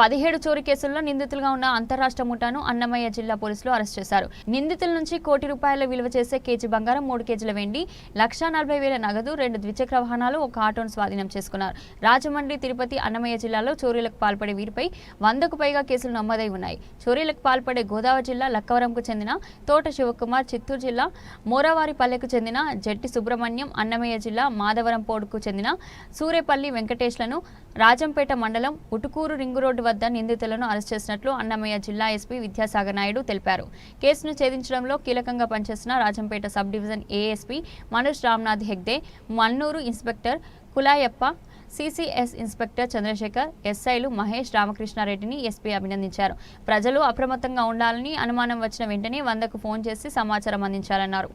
పదిహేడు చోరీ కేసుల్లో నిందితులుగా ఉన్న అంతరాష్ట్ర ముఠాను అన్నమయ్య జిల్లా పోలీసులు అరెస్ట్ చేశారు. నిందితుల నుంచి కోటి రూపాయల విలువ చేసే కేజీ బంగారం మూడు కేజీల వెండి లక్షా నలభై వేల నగదు రెండు ద్విచక్ర వాహనాలు ఒక ఆటోను స్వాధీనం చేసుకున్నారు. రాజమండ్రి తిరుపతి అన్నమయ్య జిల్లాలో చోరీలకు పాల్పడే వీరిపై వందకు పైగా కేసులు నమోదై ఉన్నాయి. చోరీలకు పాల్పడే గోదావరి జిల్లా లక్కవరంకు చెందిన తోట శివకుమార్ చిత్తూరు జిల్లా మోరావారిపల్లెకు చెందిన జట్టి సుబ్రహ్మణ్యం అన్నమయ్య జిల్లా మాధవరం పోడుకు చెందిన సూరేపల్లి వెంకటేష్లను రాజంపేట మండలం ఉటుకూరు రింగు రోడ్డు వద్ద నిందితులను అరెస్ట్ చేసినట్లు అన్నమయ్య జిల్లా ఎస్పీ విద్యాసాగర్ నాయుడు తెలిపారు. కేసును ఛేదించడంలో కీలకంగా పనిచేసిన Rajampet sub division ASP Manoj Ramnath Hegde Mannur inspector Kulayappa CCS inspector Chandrasekhar ఎస్ఐలు మహేష్ రామకృష్ణారెడ్డిని ఎస్పీ అభినందించారు. ప్రజలు అప్రమత్తంగా ఉండాలని అనుమానం వచ్చిన వెంటనే వందకు ఫోన్ చేసి సమాచారం అందించాలన్నారు.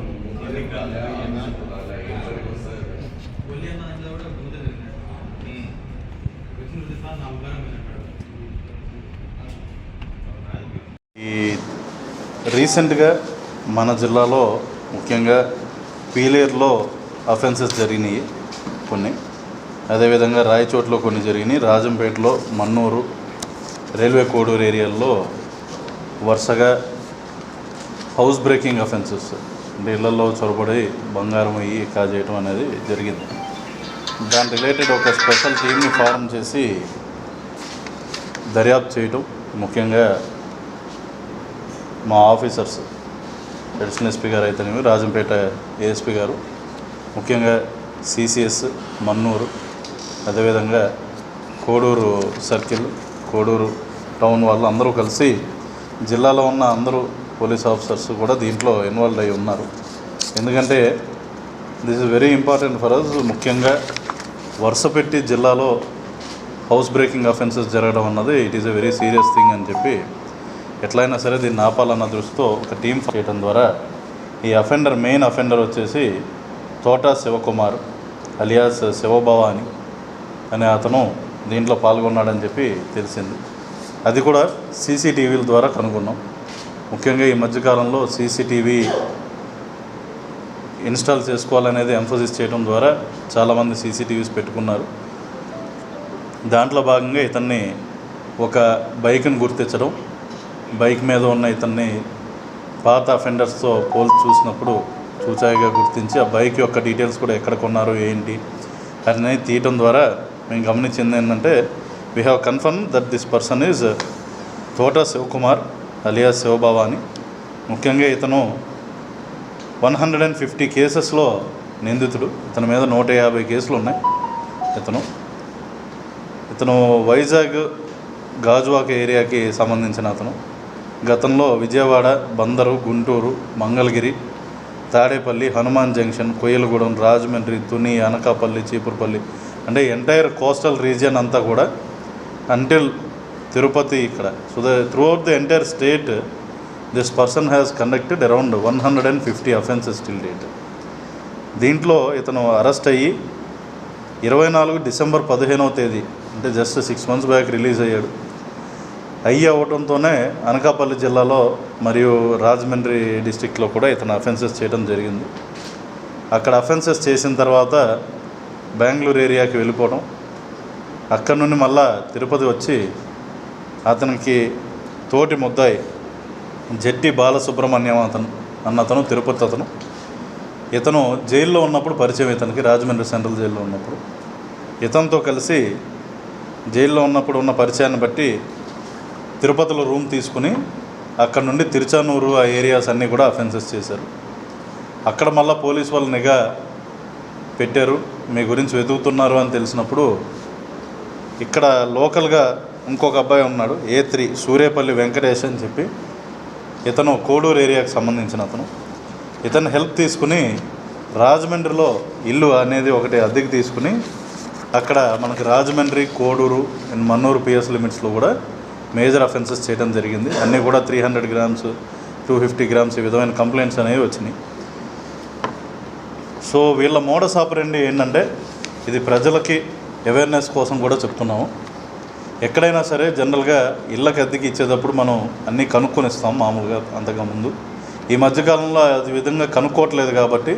ఈ రీసెంట్గా మన జిల్లాలో ముఖ్యంగా పీలేరులో అఫెన్సెస్ జరిగినాయి కొన్ని. అదేవిధంగా రాయచోట్లో కొన్ని జరిగినాయి. రాజంపేటలో మన్నూరు రైల్వే కోడూరు ఏరియాల్లో వరుసగా హౌస్ బ్రేకింగ్ అఫెన్సెస్ అంటే ఇళ్ళలో చొరబడి బంగారం అయ్యి కాజేయటం అనేది జరిగింది. దాని రిలేటెడ్ ఒక స్పెషల్ టీమ్ని ఫారం చేసి దర్యాప్తు చేయటం ముఖ్యంగా మా ఆఫీసర్స్ అడిషనల్ ఎస్పీ గారు అయితేనేమి రాజంపేట ఏఎస్పీ గారు ముఖ్యంగా సిసిఎస్ మన్నూరు అదేవిధంగా కోడూరు సర్కిల్ కోడూరు టౌన్ వాళ్ళు అందరూ కలిసి జిల్లాలో ఉన్న అందరూ పోలీస్ ఆఫీసర్స్ కూడా దీంట్లో ఇన్వాల్వ్ అయి ఉన్నారు. ఎందుకంటే this is very important for us ముఖ్యంగా వరుస పెట్టి జిల్లాలో హౌస్ బ్రేకింగ్ అఫెన్సెస్ జరగడం అన్నది it is a very serious thing అని చెప్పి ఎట్లయినా సరే దీన్ని ఆపాలన్న దృష్టితో ఒక టీం చేయడం ద్వారా ఈ అఫెండర్ మెయిన్ అఫెండర్ వచ్చేసి తోటా శివకుమార్ అలియాస్ శివభవాని అనే అతను దీంట్లో పాల్గొన్నాడని చెప్పి తెలిసింది. అది కూడా సీసీటీవీల ద్వారా కనుగొన్నాం. ముఖ్యంగా ఈ మధ్యకాలంలో సీసీటీవీ ఇన్స్టాల్ చేసుకోవాలనేది ఎంఫోసిస్ చేయడం ద్వారా చాలామంది సీసీటీవీస్ పెట్టుకున్నారు. దాంట్లో భాగంగా ఇతన్ని ఒక బైక్ని గుర్తించడం బైక్ మీద ఉన్న ఇతన్ని పాత అఫెండర్స్తో పోల్చి చూసినప్పుడు చూచాయిగా గుర్తించి ఆ బైక్ యొక్క డీటెయిల్స్ కూడా ఎక్కడ కొన్నారు ఏంటి అనేది తీయటం ద్వారా మేము గమనించింది ఏంటంటే we have confirm that this person is Thota Sivakumar alias శివభవాని ముఖ్యంగా ఇతను వన్ హండ్రెడ్ అండ్ ఫిఫ్టీ కేసెస్లో నిందితుడు. ఇతని మీద నూట యాభై కేసులు ఉన్నాయి ఇతను. ఇతను వైజాగ్ గాజువాక ఏరియాకి సంబంధించిన అతను. గతంలో విజయవాడ బందరు గుంటూరు మంగళగిరి తాడేపల్లి హనుమాన్ జంక్షన్ కొయ్యలగూడెం రాజమండ్రి తుని అనకాపల్లి చీపురుపల్లి అంటే ఎంటైర్ కోస్టల్ రీజియన్ అంతా కూడా అంటిల్ తిరుపతి ఇక్కడ. So the throughout the entire state this person has conducted around one hundred and fifty offences till date దీంట్లో ఇతను అరెస్ట్ అయ్యి ఇరవై నాలుగు డిసెంబర్ పదిహేనవ తేదీ అంటే just six months back release అయ్యాడు. అయ్యి అవ్వడంతోనే అనకాపల్లి జిల్లాలో మరియు రాజమండ్రి డిస్టిక్లో కూడా ఇతను అఫెన్సెస్ చేయడం జరిగింది. అక్కడ అఫెన్సెస్ చేసిన తర్వాత బెంగళూరు ఏరియాకి వెళ్ళిపోవడం అక్కడ నుండి మళ్ళా తిరుపతి వచ్చి అతనికి తోటి ముద్దాయి జట్టి బాలసుబ్రహ్మణ్యం అతను అన్న అతను తిరుపతి అతను. ఇతను జైల్లో ఉన్నప్పుడు పరిచయం ఇతనికి రాజమండ్రి సెంట్రల్ జైల్లో ఉన్నప్పుడు. ఇతనితో కలిసి జైల్లో ఉన్నప్పుడు ఉన్న పరిచయాన్ని బట్టి తిరుపతిలో రూమ్ తీసుకుని అక్కడ నుండి తిరుచానూరు ఆ ఏరియాస్ అన్నీ కూడా అఫెన్సెస్ చేశారు. అక్కడ మళ్ళీ పోలీస్ వాళ్ళు నిఘా పెట్టారు. మీ గురించి వెతుకుతున్నారు అని తెలిసినప్పుడు ఇక్కడ లోకల్గా ఇంకొక అబ్బాయి ఉన్నాడు ఏ త్రీ సూర్యపల్లి వెంకటేష్ అని చెప్పి. ఇతను కోడూరు ఏరియాకు సంబంధించిన అతను. ఇతను హెల్ప్ తీసుకుని రాజమండ్రిలో ఇల్లు అనేది ఒకటి అద్దెకి తీసుకుని అక్కడ మనకి రాజమండ్రి కోడూరు అండ్ మన్నూరు పిఎస్ లిమిట్స్లో కూడా మేజర్ అఫెన్సెస్ చేయడం జరిగింది. అన్నీ కూడా three hundred grams two fifty grams ఈ విధమైన కంప్లైంట్స్ అనేవి వచ్చినాయి. సో వీళ్ళ మోడస్ ఆపరండి ఏంటంటే ఇది ప్రజలకి అవేర్నెస్ కోసం కూడా చెప్తున్నాము. ఎక్కడైనా సరే జనరల్గా ఇళ్ళకి అద్దెకి ఇచ్చేటప్పుడు మనం అన్నీ కనుక్కొని ఇస్తాం మామూలుగా అంతగా ముందు. ఈ మధ్యకాలంలో అది విధంగా కనుక్కోవట్లేదు కాబట్టి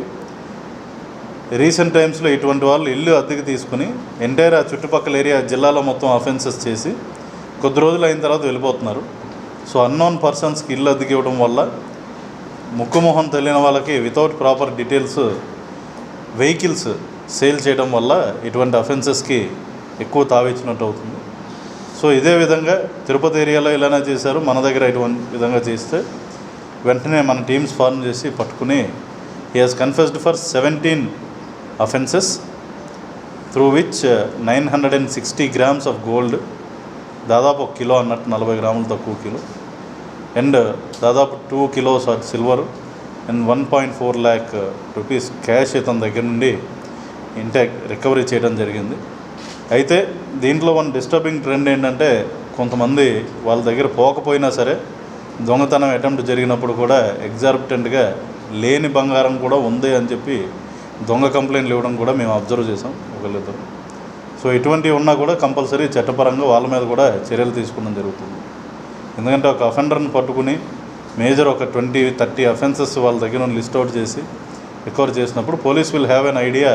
రీసెంట్ టైమ్స్లో ఇటువంటి వాళ్ళు ఇల్లు అద్దెకి తీసుకుని ఎంటైర్ ఆ చుట్టుపక్కల ఏరియా జిల్లాలో మొత్తం అఫెన్సెస్ చేసి కొద్ది రోజులు అయిన తర్వాత వెళ్ళిపోతున్నారు. సో అన్నోన్ పర్సన్స్కి ఇల్లు అద్దెకి ఇవ్వడం వల్ల ముక్కు మొహం తెలియని వాళ్ళకి without proper details vehicles sale చేయడం వల్ల ఇటువంటి అఫెన్సెస్కి ఎక్కువ తావిచ్చినట్టు అవుతుంది. సో ఇదే విధంగా తిరుపతి ఏరియాలో ఇలానే చేశారు. మన దగ్గర ఇటువంటి విధంగా చేస్తే వెంటనే మన టీమ్స్ ఫార్మ్ చేసి పట్టుకుని he has confessed for seventeen offences through which nine hundred and sixty grams of gold దాదాపు ఒక కిలో అన్నట్టు నలభై గ్రాములు తక్కువ కిలో. అండ్ దాదాపు two kilos of silver and one point four lakh rupees cash ఇతని దగ్గర నుండి ఇంటాక్ రికవరీ చేయడం జరిగింది. అయితే దీంట్లో వన్ డిస్టర్బింగ్ ట్రెండ్ ఏంటంటే కొంతమంది వాళ్ళ దగ్గర పోకపోయినా సరే దొంగతనం అటెంప్ట్ జరిగినప్పుడు కూడా ఎగ్జార్బిటెంట్గా లేని బంగారం కూడా ఉంది అని చెప్పి దొంగ కంప్లైంట్లు ఇవ్వడం కూడా మేము అబ్జర్వ్ చేసాం ఒకళ్ళిద్దరు. సో ఇటువంటివి ఉన్నా కూడా కంపల్సరీ చట్టపరంగా వాళ్ళ మీద కూడా చర్యలు తీసుకోవడం జరుగుతుంది. ఎందుకంటే ఒక అఫెండర్ని పట్టుకుని మేజర్ ఒక ట్వంటీ థర్టీ అఫెన్సెస్ వాళ్ళ దగ్గర లిస్ట్ అవుట్ చేసి రికవర్ చేసినప్పుడు police will have an idea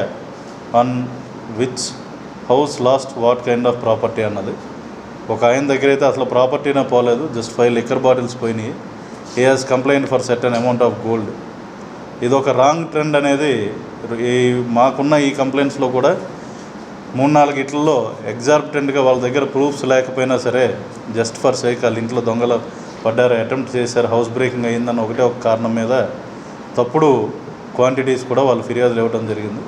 on which house lost what kind of property అన్నది. ఒక ఆయన దగ్గర అయితే అసలు ప్రాపర్టీనే పోలేదు జస్ట్ ఫైవ్ లిక్కర్ బాటిల్స్ పోయినాయి. He has complaint for certain amount of gold ఇది ఒక రాంగ్ ట్రెండ్ అనేది ఈ మాకున్న ఈ కంప్లైంట్స్లో కూడా మూడు నాలుగు ఇట్లలో ఎగ్జార్బిటెంట్గా వాళ్ళ దగ్గర ప్రూఫ్స్ లేకపోయినా సరే జస్ట్ ఫర్ సేక్ వాళ్ళ ఇంట్లో దొంగలు పడ్డారు అటెంప్ట్ చేశారు హౌస్ బ్రేకింగ్ అయ్యిందన్న ఒకటే ఒక కారణం మీద తప్పుడు క్వాంటిటీస్ కూడా వాళ్ళు ఫిర్యాదులు ఇవ్వడం జరిగింది.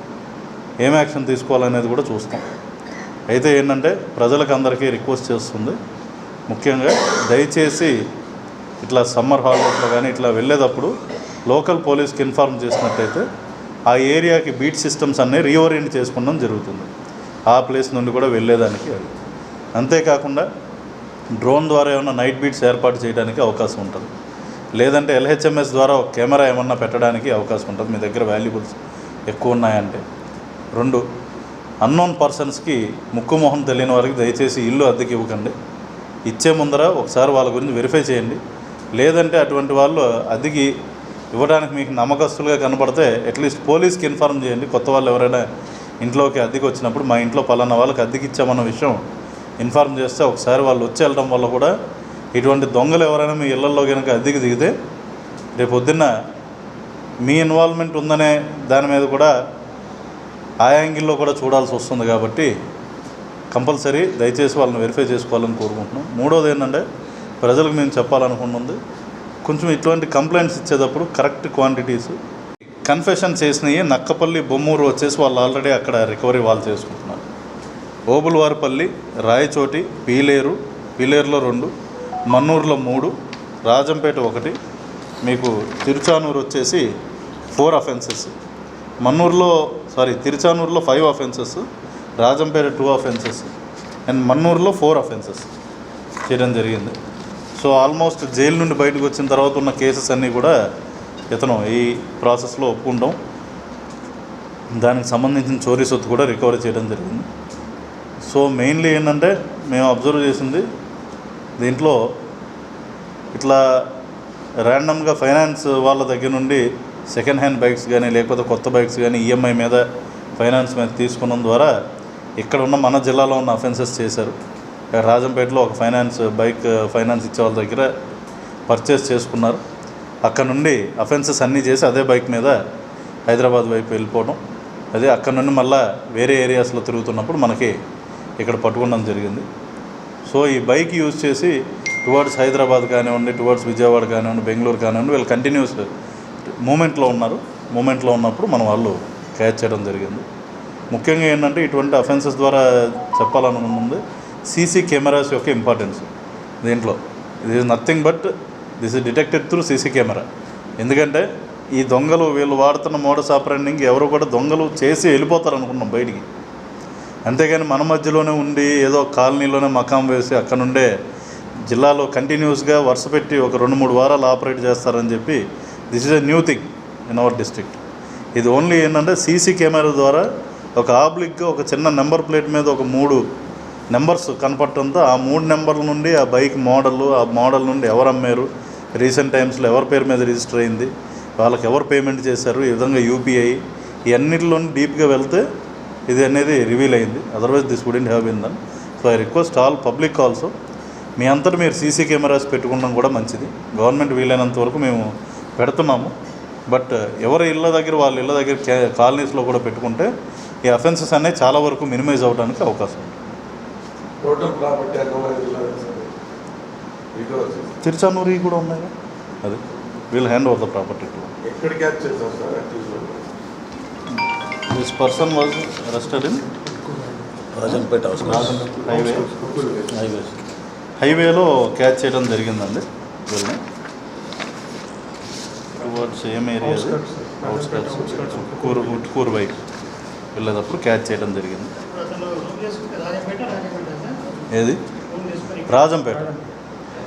ఏం యాక్షన్ తీసుకోవాలనేది కూడా చూస్తాం. అయితే ఏంటంటే ప్రజలకు అందరికీ రిక్వెస్ట్ చేస్తుంది. ముఖ్యంగా దయచేసి ఇట్లా సమ్మర్ హాలిడేస్లో కానీ ఇట్లా వెళ్ళేటప్పుడు లోకల్ పోలీస్కి ఇన్ఫార్మ్ చేసినట్టయితే ఆ ఏరియాకి బీట్ సిస్టమ్స్ అన్నీ రీఓరియంట్ చేసుకోవడం జరుగుతుంది. ఆ ప్లేస్ నుండి కూడా వెళ్ళేదానికి అంతేకాకుండా డ్రోన్ ద్వారా ఏమైనా నైట్ బీట్స్ ఏర్పాటు చేయడానికి అవకాశం ఉంటుంది. లేదంటే ఎల్హెచ్ఎంఎస్ ద్వారా ఒక కెమెరా ఏమన్నా పెట్టడానికి అవకాశం ఉంటుంది. మీ దగ్గర వాల్యుబుల్స్ ఎక్కువ ఉన్నాయంటే. రెండు అన్నోన్ పర్సన్స్కి ముక్కు మొహం తెలియని వారికి దయచేసి ఇల్లు అద్దెకి ఇవ్వకండి. ఇచ్చే ముందర ఒకసారి వాళ్ళ గురించి వెరిఫై చేయండి. లేదంటే అటువంటి వాళ్ళు అద్దెకి ఇవ్వడానికి మీకు నమ్మకస్తులుగా కనపడితే అట్లీస్ట్ పోలీస్కి ఇన్ఫార్మ్ చేయండి. కొత్త వాళ్ళు ఎవరైనా ఇంట్లోకి అద్దెకి వచ్చినప్పుడు మా ఇంట్లో పలానా వాళ్ళకి అద్దెకి ఇచ్చామన్న విషయం ఇన్ఫార్మ్ చేస్తే ఒకసారి వాళ్ళు వచ్చి వెళ్ళడం వల్ల కూడా ఇటువంటి దొంగలు ఎవరైనా మీ ఇళ్ళలో కనుక అద్దెకి దిగితే రేపు పొద్దున్న మీ ఇన్వాల్వ్మెంట్ ఉందనే దాని మీద కూడా ఆ యాంగిల్లో కూడా చూడాల్సి వస్తుంది కాబట్టి కంపల్సరీ దయచేసి వాళ్ళని వెరిఫై చేసుకోవాలని కోరుకుంటున్నాం. మూడోది ఏంటంటే ప్రజలకు మేము చెప్పాలనుకుంటుంది. కొంచెం ఇటువంటి కంప్లైంట్స్ ఇచ్చేటప్పుడు కరెక్ట్ క్వాంటిటీస్ కన్ఫెషన్ చేసినవి నక్కపల్లి బొమ్మూరు వచ్చేసి వాళ్ళు ఆల్రెడీ అక్కడ రికవరీ వాళ్ళు చేసుకుంటున్నారు. ఓబుల్వారిపల్లి రాయచోటి పీలేరు పీలేరులో రెండు మన్నూరులో మూడు రాజంపేట ఒకటి మీకు తిరుచానూరు వచ్చేసి ఫోర్ అఫెన్సెస్. మన్నూరులో sorry తిరుచానూరులో five offences Rajampet two offences and మన్నూరులో four offences చేయడం జరిగింది. సో ఆల్మోస్ట్ జైలు నుండి బయటకు వచ్చిన తర్వాత ఉన్న కేసెస్ అన్నీ కూడా ఇతను ఈ ప్రాసెస్లో ఒప్పుకుంటాం. దానికి సంబంధించిన చోరీ సొత్తు కూడా రికవరీ చేయడం జరిగింది. సో మెయిన్లీ ఏంటంటే మేము అబ్జర్వ్ చేసింది దీంట్లో ఇట్లా ర్యాండమ్గా ఫైనాన్స్ వాళ్ళ దగ్గర నుండి సెకండ్ హ్యాండ్ బైక్స్ కానీ లేకపోతే కొత్త బైక్స్ కానీ ఈఎంఐ మీద ఫైనాన్స్ మీద తీసుకున్నం ద్వారా ఇక్కడ ఉన్న మన జిల్లాలో ఉన్న అఫెన్సెస్ చేశారు. రాజంపేటలో ఒక ఫైనాన్స్ బైక్ ఫైనాన్స్ ఇచ్చే వాళ్ళ దగ్గర పర్చేస్ చేసుకున్నారు. అక్కడ నుండి అఫెన్సెస్ అన్నీ చేసి అదే బైక్ మీద హైదరాబాద్ వైపు వెళ్ళిపోవడం. అదే అక్కడ నుండి మళ్ళీ వేరే ఏరియాస్లో తిరుగుతున్నప్పుడు మనకి ఇక్కడ పట్టుకోవడం జరిగింది. సో ఈ బైక్ యూజ్ చేసి టువర్డ్స్ హైదరాబాద్ కానివ్వండి టువర్డ్స్ విజయవాడ కానివ్వండి బెంగళూరు కానివ్వండి వీళ్ళు కంటిన్యూస్ మూమెంట్లో ఉన్నారు. మూమెంట్లో ఉన్నప్పుడు మనం వాళ్ళు క్యాచ్ చేయడం జరిగింది. ముఖ్యంగా ఏంటంటే ఇటువంటి అఫెన్సెస్ ద్వారా చెప్పాలనుకుంటుంది సీసీ కెమెరాస్ యొక్క ఇంపార్టెన్స్ దీంట్లో. ఇది is nothing but this is detected through CC camera. ఎందుకంటే ఈ దొంగలు వీళ్ళు వాడుతున్న మోడస్ ఆపరేటింగ్ ఎవరు కూడా దొంగలు చేసి వెళ్ళిపోతారు అనుకున్నాం బయటికి. అంతేగాని మన మధ్యలోనే ఉండి ఏదో కాలనీలోనే మకాం వేసి అక్కడ నుండే జిల్లాలో కంటిన్యూస్గా వరుస పెట్టి ఒక రెండు మూడు వారాలు ఆపరేట్ చేస్తారని చెప్పి this is a new thing in our district. ఇది ఓన్లీ ఏంటంటే సీసీ కెమెరా ద్వారా ఒక ఆబ్లిక్గా ఒక చిన్న నెంబర్ ప్లేట్ మీద ఒక మూడు నెంబర్స్ కనపడటంతో ఆ మూడు నెంబర్ల నుండి ఆ బైక్ మోడల్ ఆ మోడల్ నుండి ఎవరు అమ్మారు రీసెంట్ టైమ్స్లో ఎవరి పేరు మీద రిజిస్టర్ అయింది వాళ్ళకి ఎవరు పేమెంట్ చేశారు ఈ విధంగా యూపీఐ ఇవన్నిటిలోనూ డీప్గా వెళ్తే ఇది అనేది రివీల్ అయింది. Otherwise this wouldn't have been done so I request all public also మీ అంతటా మీరు సీసీ కెమెరాస్ పెట్టుకోవడం కూడా మంచిది. గవర్నమెంట్ వీలైనంత వరకు మేము పెడుతున్నాము. బట్ uh, ఎవరి ఇళ్ళ దగ్గర వాళ్ళ ఇళ్ళ దగ్గర కాలనీస్లో కూడా పెట్టుకుంటే ఈ అఫెన్సెస్ అనేవి చాలా వరకు మినిమైజ్ అవడానికి అవకాశం ఉంది టోటల్ ప్రాపర్టీ అకౌంట్ రికవర్ చేసి తిరుచానూరి కూడా ఉన్నాయి? అది. We'll hand over the property to ఎక్కడ క్యాచ్ చేశారు sir? This person was arrested in Rajampet highway highway హైవేలో క్యాచ్ చేయడం జరిగిందండి. వీళ్ళని టువర్డ్స్ ఏం ఏరియా అవుట్స్కట్స్ కూరు కూరు వైపు వెళ్ళేటప్పుడు క్యాచ్ చేయడం జరిగింది. ఏది? రాజంపేట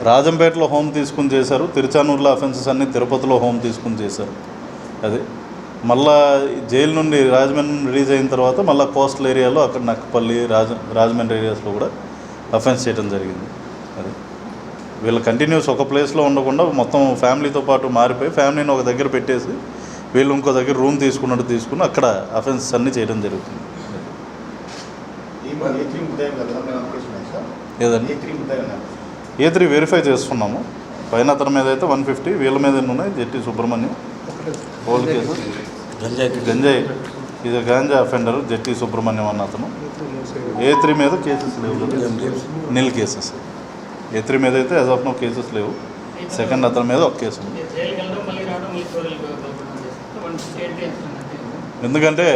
రాజంపేటలో హోమ్ తీసుకుని చేశారు. తిరుచానూరులో అఫెన్సెస్ అన్ని తిరుపతిలో హోమ్ తీసుకుని చేశారు. అది మళ్ళా జైలు నుండి రాజమండ్రి రిలీజ్ అయిన తర్వాత మళ్ళీ కోస్టల్ ఏరియాలో అక్కడ నక్కపల్లి రాజ రాజమండ్రి ఏరియాస్లో కూడా అఫెన్స్ చేయడం జరిగింది. అది వీళ్ళు కంటిన్యూస్ ఒక ప్లేస్లో ఉండకుండా మొత్తం ఫ్యామిలీతో పాటు మారిపోయి ఫ్యామిలీని ఒక దగ్గర పెట్టేసి వీళ్ళు ఇంకో దగ్గర రూమ్ తీసుకున్నట్టు తీసుకుని అక్కడ అఫెన్సెస్ అన్నీ చేయడం జరుగుతుంది. ఏదండి? ఏ త్రీ వెరిఫై చేస్తున్నాము పైన అతని మీద అయితే వన్ ఫిఫ్టీ వీళ్ళ మీద ఎన్ని ఉన్నాయి? జెట్టి సుబ్రహ్మణ్యం. ఓల్డ్ కేసు గంజాయి. గంజాయి. ఇది గాంజా అఫెండర్ జెట్టి సుబ్రహ్మణ్యం అన్న అతను. ఏ త్రీ మీద కేసెస్ లేవు నిల్ కేసెస్ ఏ త్రీ మీద అయితే యాజ్ ఆఫ్ నో కేసెస్ లేవు. సెకండ్ అతని మీద ఒక కేసు ఉంది. ఎందుకంటే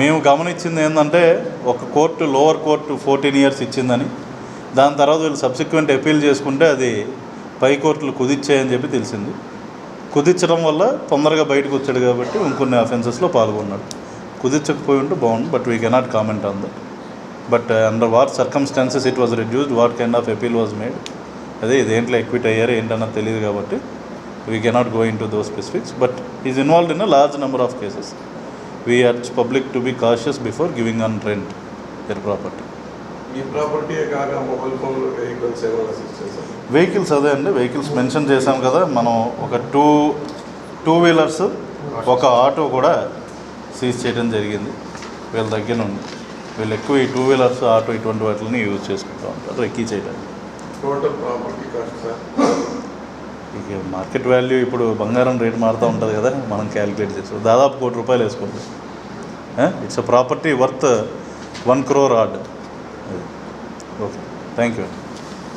మేము గమనించింది ఏంటంటే ఒక court lower court fourteen years ఇచ్చిందని. దాని తర్వాత వీళ్ళు సబ్సిక్వెంట్ అపీల్ చేసుకుంటే అది పై కోర్టులు కుదిచ్చాయని చెప్పి తెలిసింది. కుదించడం వల్ల తొందరగా బయటకు వచ్చాడు కాబట్టి ఇంకొన్ని అఫెన్సెస్లో పాల్గొన్నాడు. కుదించకపోయి ఉంటే బాగుండు but we cannot comment on that but under what circumstances it was reduced what kind of appeal was made అదే ఇదేంట్లో ఎక్విట్ అయ్యారు ఏంటన్నది తెలియదు కాబట్టి we cannot go into those specifics but is involved in a large number of cases we urge public to be cautious before giving on rent their property vehicles అదే అండి vehicles mention చేశాం కదా మనం ఒక టూ టూ వీలర్స్ ఒక auto కూడా seize చేయడం జరిగింది. వీళ్ళ దగ్గర నుండి. వీళ్ళు ఎక్కువ ఈ టూ వీలర్స్ ఆటో ఇటువంటి వాటిని యూజ్ చేసుకుంటూ ఉంటారు రెక్కీ చేయడానికి. టోటల్ ప్రాపర్టీ కాస్ట్ సార్ ఇక మార్కెట్ వాల్యూ ఇప్పుడు బంగారం రేట్ మారుతూ ఉంటుంది కదా మనం క్యాలిక్యులేట్ చేస్తాం. దాదాపు కోటి రూపాయలు వేసుకోండి. It's a property worth one crore odd Thank you.